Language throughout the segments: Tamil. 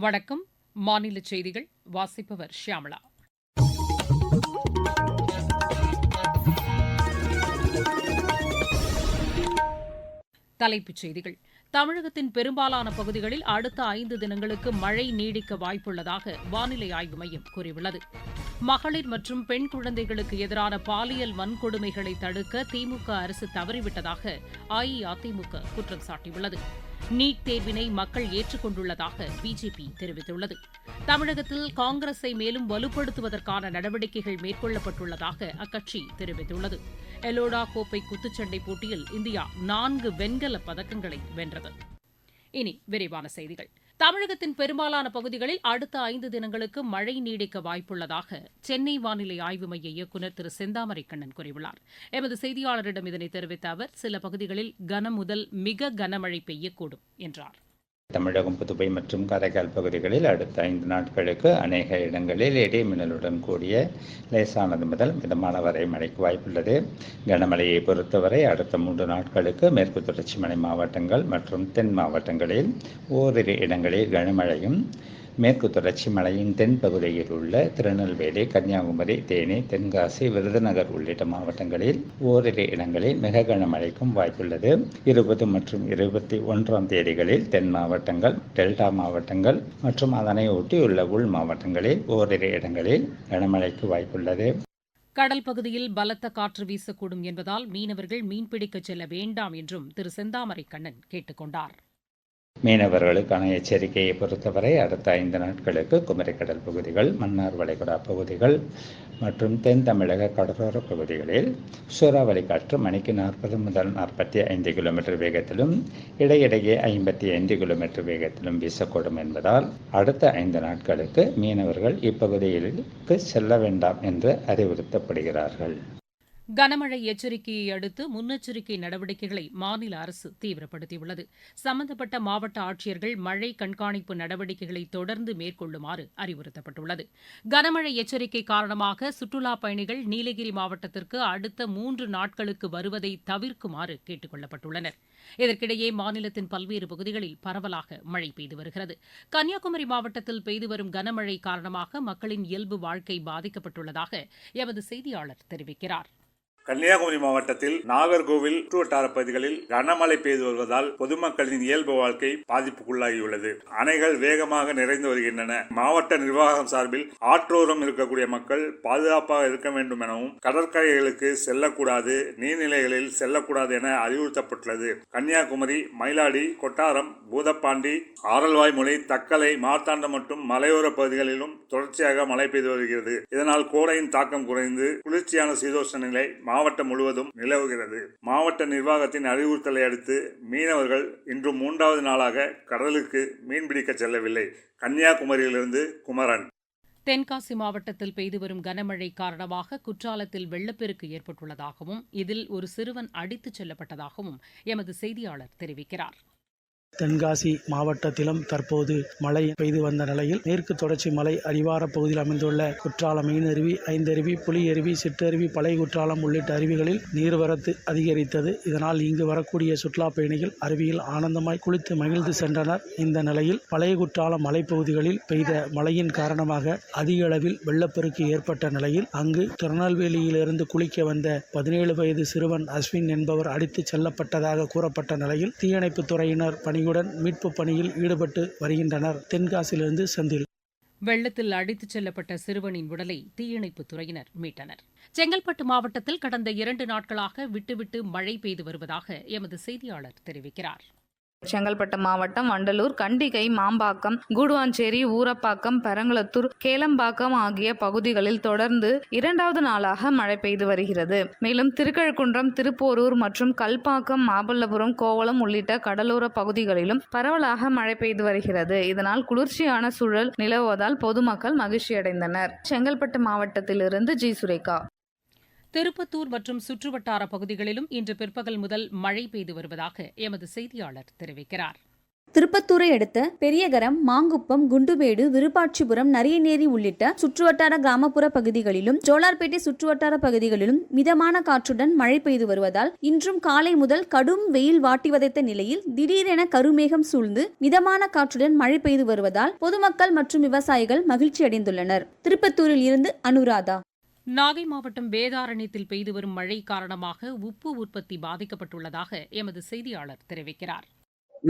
வணக்கம். மாநில செய்திகள் வாசிப்பவர் ஷியாமளா தலைப்புச் செய்திகள். தமிழகத்தின் பெரும்பாலான பகுதிகளில் அடுத்த ஐந்து தினங்களுக்கு மழை நீடிக்க வாய்ப்புள்ளதாக வானிலை ஆய்வு மையம் கூறியுள்ளது. மகளிர் மற்றும் பெண் குழந்தைகளுக்கு எதிரான பாலியல் வன்கொடுமைகளை தடுக்க திமுக அரசு தவறிவிட்டதாக அஇஅதிமுக குற்றம் சாட்டியுள்ளது. நீட் தேர்வினை மக்கள் ஏற்றுக்கொண்டுள்ளதாக பிஜேபி தெரிவித்துள்ளது. தமிழகத்தில் காங்கிரஸை மேலும் வலுப்படுத்துவதற்கான நடவடிக்கைகள் மேற்கொள்ளப்பட்டுள்ளதாக அக்கட்சி தெரிவித்துள்ளது. எலோடா கோப்பை குத்துச்சண்டை போட்டியில் இந்தியா நான்கு வெண்கல பதக்கங்களை வென்றது. இனி விரிவான செய்திகள். தமிழகத்தின் பெரும்பாலான பகுதிகளில் அடுத்த ஐந்து தினங்களுக்கு மழை நீடிக்க வாய்ப்புள்ளதாக சென்னை வானிலை ஆய்வு மைய இயக்குநர் திரு செந்தாமரை கண்ணன் கூறியுள்ளார். எமது செய்தியாளரிடம் இதனை தெரிவித்த அவர் சில பகுதிகளில் கனமுதல் மிக கனமழை பெய்யக்கூடும் என்றார். தமிழகம் புதுவை மற்றும் காரைக்கால் பகுதிகளில் அடுத்த ஐந்து நாட்களுக்கு அநேக இடங்களில் இடைமின்னலுடன் கூடிய லேசானது முதல் மிதமான வரை மழைக்கு வாய்ப்புள்ளது. கனமழையை பொறுத்தவரை அடுத்த மூன்று நாட்களுக்கு மேற்கு தொடர்ச்சி மலை மாவட்டங்கள் மற்றும் தென் மாவட்டங்களில் ஓரிரு இடங்களில் கனமழையும் மேற்கு தொடர்ச்சி மலையின் தென்பகுதியில் உள்ள திருநெல்வேலி கன்னியாகுமரி தேனி தென்காசி விருதுநகர் உள்ளிட்ட மாவட்டங்களில் ஓரிரு இடங்களில் மிக கனமழைக்கும் வாய்ப்புள்ளது. இருபது மற்றும் இருபத்தி ஒன்றாம் தேதிகளில் தென் மாவட்டங்கள் டெல்டா மாவட்டங்கள் மற்றும் அதனை ஒட்டியுள்ள உள் மாவட்டங்களில் ஓரிரு இடங்களில் கனமழைக்கு வாய்ப்புள்ளது. கடல் பகுதியில் பலத்த காற்று வீசக்கூடும் என்பதால் மீனவர்கள் மீன்பிடிக்கச் செல்ல வேண்டாம் என்றும் திரு செந்தாமரை கண்ணன் கேட்டுக் கொண்டாா் மீனவர்களுக்கான எச்சரிக்கையை பொறுத்தவரை அடுத்த ஐந்து நாட்களுக்கு குமரிக்கடல் பகுதிகள் மன்னார் வளைகுடா பகுதிகள் மற்றும் தென் தமிழக கடலோர பகுதிகளில் சூறாவளி காற்று மணிக்கு நாற்பது முதல் நாற்பத்தி ஐந்து கிலோமீட்டர் வேகத்திலும் இடையிடையே ஐம்பத்தி ஐந்து கிலோமீட்டர் வேகத்திலும் வீசக்கூடும் என்பதால் அடுத்த ஐந்து நாட்களுக்கு மீனவர்கள் இப்பகுதிகளுக்கு செல்ல வேண்டாம் என்று அறிவுறுத்தப்படுகிறார்கள். கனமழை எச்சரிக்கையை அடுத்து முன்னெச்சரிக்கை நடவடிக்கைகளை மாநில அரசு தீவிரப்படுத்தியுள்ளது. சம்பந்தப்பட்ட மாவட்ட ஆட்சியர்கள் மழை கண்காணிப்பு நடவடிக்கைகளை தொடர்ந்து மேற்கொள்ளுமாறு அறிவுறுத்தப்பட்டுள்ளது. கனமழை எச்சரிக்கை காரணமாக சுற்றுலாப் பயணிகள் நீலகிரி மாவட்டத்திற்கு அடுத்த மூன்று நாட்களுக்கு வருவதை தவிர்க்குமாறு கேட்டுக் கொள்ளப்பட்டுள்ளனர் இதற்கிடையே மாநிலத்தின் பல்வேறு பகுதிகளில் பரவலாக மழை பெய்து வருகிறது. கன்னியாகுமரி மாவட்டத்தில் பெய்து வரும் கனமழை காரணமாக மக்களின் இயல்பு வாழ்க்கை பாதிக்கப்பட்டுள்ளதாக எமது செய்தியாளர் தெரிவிக்கிறார். கன்னியாகுமரி மாவட்டத்தில் நாகர்கோவில் சுற்றுவட்டார பகுதிகளில் கனமழை பெய்து வருவதால் பொதுமக்களின் இயல்பு வாழ்க்கை பாதிப்புக்குள்ளாகியுள்ளது. அணைகள் வேகமாக நிறைந்து வருகின்றன. மாவட்ட நிர்வாகம் சார்பில் ஆற்றோரம் இருக்கக்கூடிய மக்கள் பாதுகாப்பாக இருக்க வேண்டும் எனவும் கடற்கரைகளுக்கு செல்லக்கூடாது நீர்நிலைகளில் செல்லக்கூடாது என அறிவுறுத்தப்பட்டுள்ளது. கன்னியாகுமரி மயிலாடி கொட்டாரம் பூதப்பாண்டி ஆரல்வாய்மொழி தக்கலை மார்த்தாண்டம் மற்றும் மலையோர பகுதிகளிலும் தொடர்ச்சியாக மழை பெய்து வருகிறது. இதனால் கோடையின் தாக்கம் குறைந்து குளிர்ச்சியான சீதோஷ நிலை மாவட்டம் முழுவதும் நிலவுகிறது. மாவட்ட நிர்வாகத்தின் அறிவுறுத்தலை அடுத்து மீனவர்கள் இன்று மூன்றாவது நாளாக கடலுக்கு மீன்பிடிக்க செல்லவில்லை. கன்னியாகுமரியிலிருந்து குமரன். தென்காசி மாவட்டத்தில் பெய்து வரும் கனமழை காரணமாக குற்றாலத்தில் வெள்ளப்பெருக்கு ஏற்பட்டுள்ளதாகவும் இதில் ஒரு சிறுவன் அடித்துச் செல்லப்பட்டதாகவும் எமது செய்தியாளர் தெரிவிக்கிறார். தென்காசி மாவட்டத்திலும் தற்போது மழை பெய்து வந்த நிலையில் மேற்கு தொடர்ச்சி மலை அடிவார பகுதியில் அமைந்துள்ள குற்றாலம் மீனருவி ஐந்தருவி புலியருவி சிற்றருவி பழைய குற்றாலம் உள்ளிட்ட அருவிகளில் நீர்வரத்து அதிகரித்தது. இதனால் இங்கு வரக்கூடிய சுற்றுலா பயணிகள் அருவியில் ஆனந்தமாய் குளித்து மகிழ்ந்து சென்றனர். இந்த நிலையில் பழைய குற்றாலம் மலைப்பகுதிகளில் பெய்த மழையின் காரணமாக அதிக அளவில் வெள்ளப்பெருக்கு ஏற்பட்ட நிலையில் அங்கு திருநெல்வேலியிலிருந்து குளிக்க வந்த பதினேழு வயது சிறுவன் அஸ்வின் என்பவர் அடித்துச் செல்லப்பட்டதாக கூறப்பட்ட நிலையில் தீயணைப்புத் துறையினர் பணியுடன் மீட்பு பணியில் ஈடுபட்டு வருகின்றனர். தென்காசியிலிருந்து செந்தில். வெள்ளத்தில் அடித்துச் செல்லப்பட்ட சிறுவனின் உடலை தீயணைப்புத் துறையினர் மீட்டனர். செங்கல்பட்டு மாவட்டத்தில் கடந்த இரண்டு நாட்களாக விட்டுவிட்டு மழை பெய்து வருவதாக எமது செய்தியாளர் தெரிவிக்கிறார். செங்கல்பட்டு மாவட்டம் வண்டலூர் கண்டிகை மாம்பாக்கம் கூடுவாஞ்சேரி ஊரப்பாக்கம் பரங்குளத்தூர் கேளம்பாக்கம் ஆகிய பகுதிகளில் தொடர்ந்து இரண்டாவது நாளாக மழை பெய்து வருகிறது. மேலும் திருக்கழுக்குன்றம் திருப்போரூர் மற்றும் கல்பாக்கம் மாமல்லபுரம் கோவளம் உள்ளிட்ட கடலோர பகுதிகளிலும் பரவலாக மழை பெய்து வருகிறது. இதனால் குளிர்ச்சியான சூழல் நிலவுவதால் பொதுமக்கள் மகிழ்ச்சியடைந்தனர். செங்கல்பட்டு மாவட்டத்திலிருந்து ஜி. சுரேகா. திருப்பத்தூர் மற்றும் சுற்றுவட்டார பகுதிகளிலும் இன்று பிற்பகல் முதல் மழை பெய்து வருவதாக எமது செய்தியாளர் தெரிவிக்கிறார். திருப்பத்தூரை அடுத்த பெரியகரம் மாங்குப்பம் குண்டுமேடு விருப்பாட்சிபுரம் நரியநேரி உள்ளிட்ட சுற்றுவட்டார கிராமப்புற பகுதிகளிலும் ஜோலார்பேட்டை சுற்றுவட்டார பகுதிகளிலும் மிதமான காற்றுடன் மழை பெய்து வருவதால் இன்றும் காலை முதல் கடும் வெயில் வாட்டி வதைத்த நிலையில் திடீரென கருமேகம் சூழ்ந்து மிதமான காற்றுடன் மழை பெய்து வருவதால் பொதுமக்கள் மற்றும் விவசாயிகள் மகிழ்ச்சி அடைந்துள்ளனர் திருப்பத்தூரில் இருந்து அனுராதா. நாகை மாவட்டம் வேதாரண்யத்தில் பெய்து வரும் மழை காரணமாக உப்பு உற்பத்தி பாதிக்கப்பட்டுள்ளதாக எமது செய்தியாளர் தெரிவிக்கிறார்.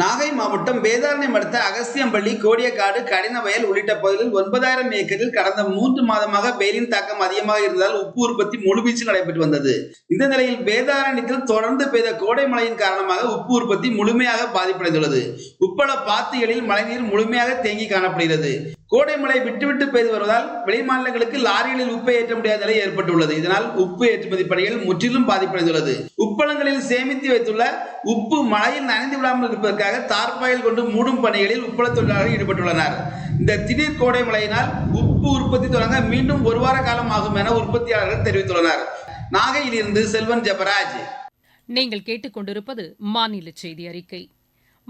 நாகை மாவட்டம் வேதாரண்யம் அடுத்த அகஸ்தியம்பள்ளி கோடியக்காடு கடின வயல் உள்ளிட்ட பகுதிகளில் ஒன்பதாயிரம் ஏக்கரில் கடந்த மூன்று மாதமாக வெயிலின் தாக்கம் அதிகமாக இருந்ததால் உப்பு உற்பத்தி முழுவீச்சில் நடைபெற்று வந்தது. இந்த நிலையில் வேதாரண்யத்தில் தொடர்ந்து பெய்த கோடை மழையின் காரணமாக உப்பு உற்பத்தி முழுமையாக பாதிப்படைந்துள்ளது. உப்பள பாத்திகளில் மழைநீர் முழுமையாக தேங்கி காணப்படுகிறது. கோடை மழை விட்டுவிட்டு பெய்து வருவதால் வெளிமாநிலங்களுக்கு லாரிகளில் உப்பை ஏற்ற முடியாத நிலை ஏற்பட்டுள்ளது. இதனால் உப்பு ஏற்றுமதி பணிகள் முற்றிலும் பாதிப்படைந்துள்ளது. உப்பளங்களில் சேமித்து வைத்துள்ள உப்பு மழையில் நனைந்து விடாமல் இருப்பதற்காக தார்பாயில் கொண்டு மூடும் பணிகளில் உப்பள தொழிலாளர்கள் ஈடுபட்டுள்ளனர். இந்த திடீர் கோடை மழையினால் உப்பு உற்பத்தி தொடங்க மீண்டும் ஒரு வார காலம் ஆகும் என உற்பத்தியாளர்கள் தெரிவித்துள்ளனர். நாகையிலிருந்து செல்வன் ஜெபராஜ். நீங்கள் கேட்டுக்கொண்டிருப்பது மாநில செய்தி அறிக்கை.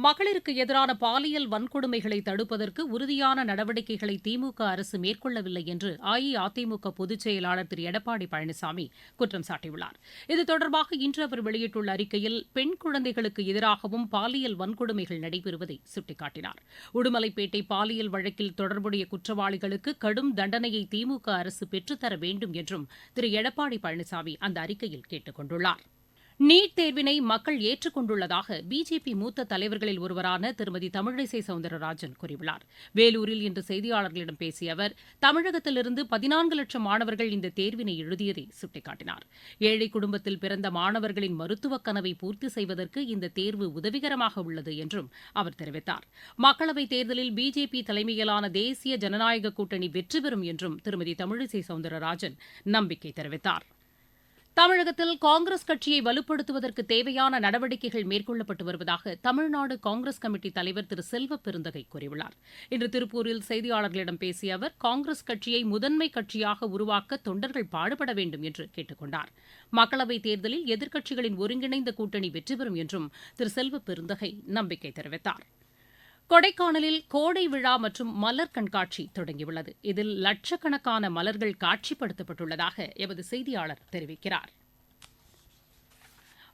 மகளிருக்கு எதிரான பாலியல் வன்கொடுமைகளை தடுப்பதற்கு உறுதியான நடவடிக்கைகளை திமுக அரசு மேற்கொள்ளவில்லை என்று அஇஅதிமுக பொதுச் செயலாளர் திரு. எடப்பாடி பழனிசாமி குற்றம் சாட்டியுள்ளார். இது தொடர்பாக இன்று அவர் வெளியிட்டுள்ள அறிக்கையில் பெண் குழந்தைகளுக்கு எதிராகவும் பாலியல் வன்கொடுமைகள் நடைபெறுவதை சுட்டிக்காட்டினார். உடுமலைப்பேட்டை பாலியல் வழக்கில் தொடர்புடைய குற்றவாளிகளுக்கு கடும் தண்டனையை திமுக அரசு பெற்றுத்தர வேண்டும் என்றும் திரு. எடப்பாடி பழனிசாமி அந்த அறிக்கையில் கேட்டுக் கொண்டுள்ளாா் நீட் தேர்வினை மக்கள் ஏற்றுக்கொண்டுள்ளதாக பிஜேபி மூத்த தலைவர்களில் ஒருவரான திருமதி தமிழிசை சவுந்தரராஜன் கூறியுள்ளார். வேலூரில் இன்று செய்தியாளர்களிடம் பேசிய அவர் தமிழகத்திலிருந்து பதினான்கு லட்சம் மாணவர்கள் இந்த தேர்வினை எழுதியதை சுட்டிக்காட்டினார். ஏழை குடும்பத்தில் பிறந்த மாணவர்களின் மருத்துவக் கனவை பூர்த்தி செய்வதற்கு இந்த தேர்வு உதவிகரமாக உள்ளது என்றும் அவர் தெரிவித்தார். மக்களவைத் தேர்தலில் பிஜேபி தலைமையிலான தேசிய ஜனநாயக கூட்டணி வெற்றி பெறும் என்றும் திருமதி தமிழிசை சவுந்தரராஜன் நம்பிக்கை தெரிவித்தார். தமிழகத்தில் காங்கிரஸ் கட்சியை வலுப்படுத்துவதற்கு தேவையான நடவடிக்கைகள் மேற்கொள்ளப்பட்டு வருவதாக தமிழ்நாடு காங்கிரஸ் கமிட்டி தலைவர் திரு செல்வ பெருந்தகை கூறியுள்ளார். இன்று திருப்பூரில் செய்தியாளர்களிடம் பேசிய அவர் காங்கிரஸ் கட்சியை முதன்மை கட்சியாக உருவாக்க தொண்டர்கள் பாடுபட வேண்டும் என்று கேட்டுக் கொண்டார். மக்களவைத் தேர்தலில் எதிர்க்கட்சிகளின் ஒருங்கிணைந்த கூட்டணி வெற்றி பெறும் என்றும் திரு செல்வ பெருந்தகை நம்பிக்கை தெரிவித்தார். கொடைக்கானலில் கோடை விழா மற்றும் மலர் கண்காட்சி தொடங்கியுள்ளது. இதில் லட்சக்கணக்கான மலர்கள் காட்சிப்படுத்தப்பட்டுள்ளதாக எமது செய்தியாளர் தெரிவிக்கிறார்.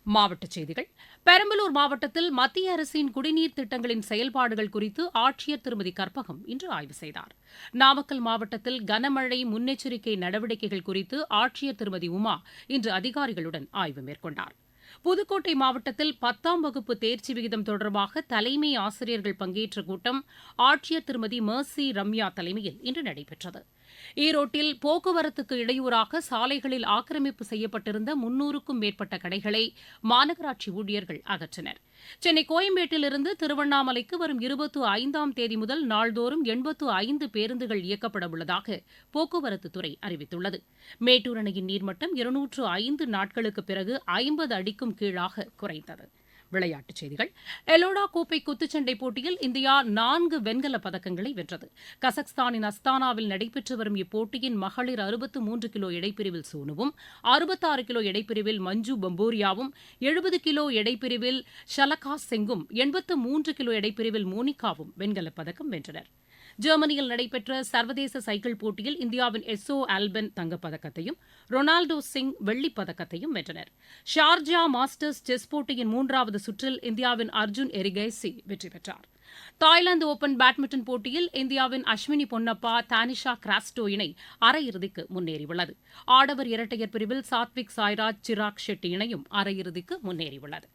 மாவட்டச் செய்திகள். பெரம்பலூர் மாவட்டத்தில் மத்திய அரசின் குடிநீர் திட்டங்களின் செயல்பாடுகள் குறித்து ஆட்சியர் திருமதி கற்பகம் இன்று ஆய்வு செய்தார். நாமக்கல் மாவட்டத்தில் கனமழை முன்னெச்சரிக்கை நடவடிக்கைகள் குறித்து ஆட்சியர் திருமதி உமா இன்று அதிகாரிகளுடன் ஆய்வு மேற்கொண்டார். புதுக்கோட்டை மாவட்டத்தில் பத்தாம் வகுப்பு தேர்ச்சி விகிதம் தொடர்பாக தலைமை ஆசிரியர்கள் பங்கேற்ற கூட்டம் ஆட்சியர் திருமதி மர்சி ரம்யா தலைமையில் இன்று நடைபெற்றது. ஈரோட்டில் போக்குவரத்துக்கு இடையூறாக சாலைகளில் ஆக்கிரமிப்பு செய்யப்பட்டிருந்த முன்னூறுக்கும் மேற்பட்ட கடைகளை மாநகராட்சி ஊழியர்கள் அகற்றினர். சென்னை கோயம்பேட்டிலிருந்து திருவண்ணாமலைக்கு வரும் இருபத்து ஐந்தாம் தேதி முதல் நாள்தோறும் எண்பத்து ஐந்து பேருந்துகள் இயக்கப்பட உள்ளதாக போக்குவரத்துத்துறை அறிவித்துள்ளது. மேட்டூர் அணையின் நீர்மட்டம் இருநூற்று ஐந்து நாட்களுக்கு பிறகு ஐம்பது அடிக்கும் கீழாக குறைந்தது. விளையாட்டுச் செய்திகள். எலோடா கோப்பை குத்துச்சண்டை போட்டியில் இந்தியா நான்கு வெண்கலப் பதக்கங்களை வென்றது. கசக்ஸ்தானின் அஸ்தானாவில் நடைபெற்று வரும் இப்போட்டியின் மகளிர் அறுபத்து மூன்று கிலோ எடைப்பிரிவில் சோனுவும் அறுபத்தாறு கிலோ எடைப்பிரிவில் மஞ்சு பம்போரியாவும் எழுபது கிலோ எடைப்பிரிவில் ஷலகா செங்கும் எண்பத்து மூன்று கிலோ எடைப்பிரிவில் மோனிகாவும் வெண்கலப் பதக்கம் வென்றனர். ஜெர்மனியில் நடைபெற்ற சர்வதேச சைக்கிள் போட்டியில் இந்தியாவின் எஸ்ஓ ஆல்பன் தங்கப்பதக்கத்தையும் ரொனால்டோ சிங் வெள்ளிப் பதக்கத்தையும் வென்றனர். ஷார்ஜா மாஸ்டர்ஸ் செஸ் போட்டியின் மூன்றாவது சுற்றில் இந்தியாவின் அர்ஜுன் எரிகேசி வெற்றி பெற்றார். தாய்லாந்து ஓபன் பேட்மிண்டன் போட்டியில் இந்தியாவின் அஸ்வினி பொன்னப்பா தானிஷா கிராஸ்டோ இணை அரையிறுதிக்கு முன்னேறியுள்ளது. ஆடவர் இரட்டையர் பிரிவில் சாத்விக் சாய்ராஜ் சிராக் ஷெட்டி இணையும் அரையிறுதிக்கு முன்னேறியுள்ளது.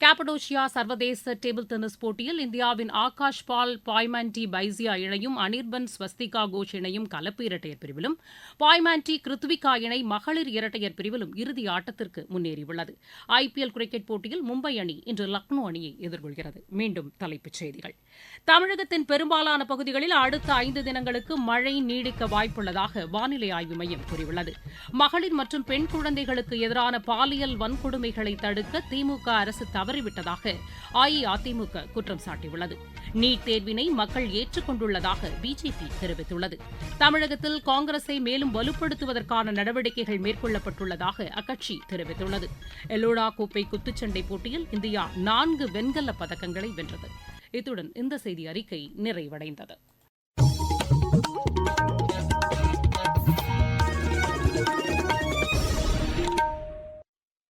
கேப்படோஷியா சர்வதேச டேபிள் டென்னிஸ் போட்டியில் இந்தியாவின் ஆகாஷ் பால் பாய்மான்டி பைசியா இணையும் அனிர்பன் ஸ்வஸ்திகா கோஷ் இணையும் கலப்பு இரட்டையர் பிரிவிலும் பாய்மான்டி கிருத்விகா இணை மகளிர் இரட்டையர் பிரிவிலும் இறுதி ஆட்டத்திற்கு முன்னேறியுள்ளது. ஐபிஎல் கிரிக்கெட் போட்டியில் மும்பை அணி இன்று லக்னோ அணியை எதிர்கொள்கிறது. மீண்டும் தலைப்புச் செய்திகள். தமிழகத்தின் பெரும்பாலான பகுதிகளில் அடுத்த ஐந்து தினங்களுக்கு மழை நீடிக்க வாய்ப்புள்ளதாக வானிலை ஆய்வு மையம் கூறியுள்ளது. மகளிர் மற்றும் பெண் குழந்தைகளுக்கு எதிரான பாலியல் வன்கொடுமைகளை தடுக்க திமுக அரசு தவறிவிட்டதாக அஇஅதிமுக குற்றம் சாட்டியுள்ளது. நீட் தேர்வினை மக்கள் ஏற்றுக்கொண்டுள்ளதாக பிஜேபி தெரிவித்துள்ளது. தமிழகத்தில் காங்கிரஸை மேலும் வலுப்படுத்துவதற்கான நடவடிக்கைகள் மேற்கொள்ளப்பட்டுள்ளதாக அக்கட்சி தெரிவித்துள்ளது. எல்லோடா கோப்பை குத்துச்சண்டை போட்டியில் இந்தியா நான்கு வெண்கல பதக்கங்களை வென்றது. இத்துடன் இந்த செய்தி அறிக்கை நிறைவடைந்தது.